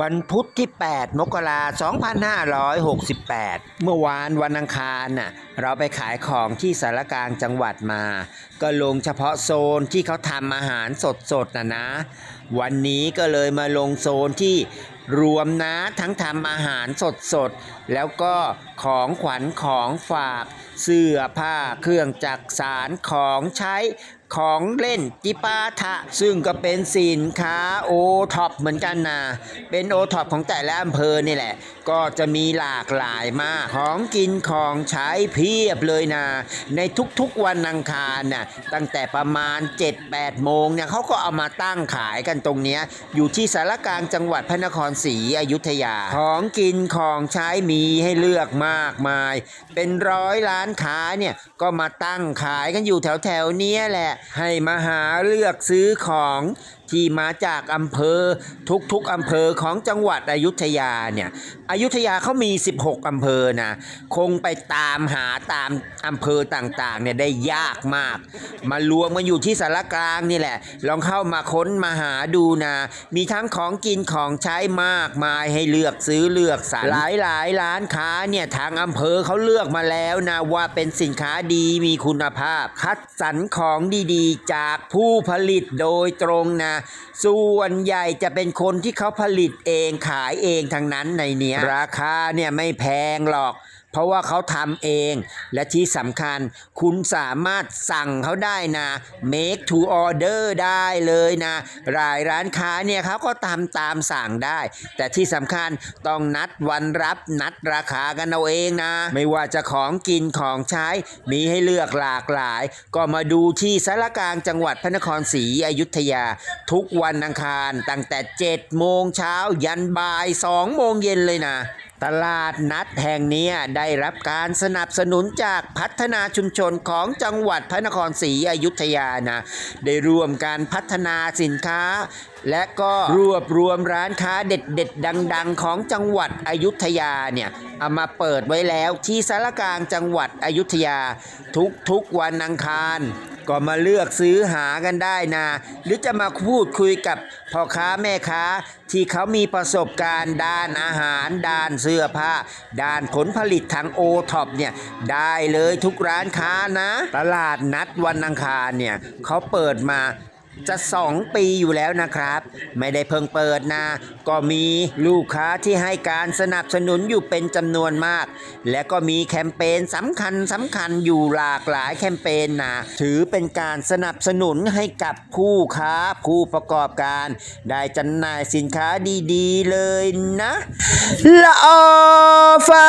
วันพุธที่ 8 มกราคม2568 เมื่อวานวันอังคารน่ะเราไปขายของที่สารกลางจังหวัดมา ก็ลงเฉพาะโซนที่เขาทำอาหารสดๆนะนะ วันนี้ก็เลยมาลงโซนที่ รวมนะทั้งทำอาหารสดๆแล้วก็ของขวัญของฝากเสื้อผ้าเครื่องจักสารของใช้ของเล่นจิปาถะซึ่งก็เป็นสินค้าโอท็อปเหมือนกันนะเป็นโอท็อปของแต่ละอำเภอนี่แหละ ก็จะมีหลากหลายมากของกินของใช้เพียบเลยนะในทุกๆวันอังคารน่ะตั้งแต่ประมาณ 7-8 โมงเนี่ยเขาก็เอามาตั้งขายกันตรงนี้อยู่ที่สารกลางจังหวัดพระนครศรีอยุธยา ของกินของใช้มีให้เลือกมากมาย เป็นร้อยร้านค้าเนี่ยก็มาตั้งขายกันอยู่แถวแถวเนี้ยแหละ ให้มาหาเลือกซื้อของ ที่มาจากอำเภอทุกๆอำเภอของจังหวัดอยุธยาเนี่ยอยุธยาเขามี 16 อำเภอนะคงไปตามหาตามอำเภอต่างๆเนี่ยได้ยากมาก มารวมกันอยู่ที่สารกลางนี่แหละ ลองเข้ามาค้นมาหาดูนะมีทั้งของกินของใช้มากมายให้เลือกซื้อเลือกสรรหลายหลายๆร้านค้าเนี่ยทางอำเภอเขาเลือกมาแล้วนะว่าเป็นสินค้าดีมีคุณภาพ คัดสรรของดีๆ จากผู้ผลิตโดยตรงนะส่วนใหญ่จะเป็นคนที่เขาผลิตเองขายเองทั้งนั้นในเนี้ยราคาเนี่ยไม่แพงหรอกเพราะว่าเขาทำเอง และที่สำคัญคุณสามารถสั่งเขาได้นะ make to order ได้เลยนะ รายร้านค้าเนี่ยเขาก็ทำตามสั่งได้ แต่ที่สำคัญต้องนัดวันรับนัดราคากันเอาเองนะ ไม่ว่าจะของกินของใช้ มีให้เลือกหลากหลาย ก็มาดูที่สารกลางจังหวัดพระนครศรีอยุธยา ทุกวันอังคารตั้งแต่7โมงเช้ายันบ่าย2โมงเย็นเลยนะ ตลาดนัดแห่งนี้ได้รับการสนับสนุนจากพัฒนาชุมชนของจังหวัดพระนครศรีอยุธยานะได้ร่วมการพัฒนาสินค้า และก็รวบรวมร้านค้าเด็ดๆ ดัง ๆ ของจังหวัดอยุธยาเนี่ยเอามาเปิดไว้แล้วที่สารกลางจังหวัดอยุธยาทุกๆวันอังคาร ก็มาเลือกซื้อหากันได้นะ หรือจะมาพูดคุยกับพ่อค้าแม่ค้า ที่เขามีประสบการณ์ด้านอาหาร ด้านเสื้อผ้า ด้านผลผลิตทางโอท็อปเนี่ย ได้เลยทุกร้านค้านะ ตลาดนัดวันอังคารเนี่ยเขาเปิดมา จะ 2 ปีอยู่แล้วนะครับ ไม่ได้เพิ่งเปิดนะ ก็มีลูกค้าที่ให้การสนับสนุนอยู่เป็นจำนวนมาก และก็มีแคมเปญสำคัญสำคัญอยู่หลากหลายแคมเปญนะถือเป็นการสนับสนุนให้กับผู้ค้าผู้ประกอบการ ได้จำหน่ายสินค้าดีๆเลยนะละออฟา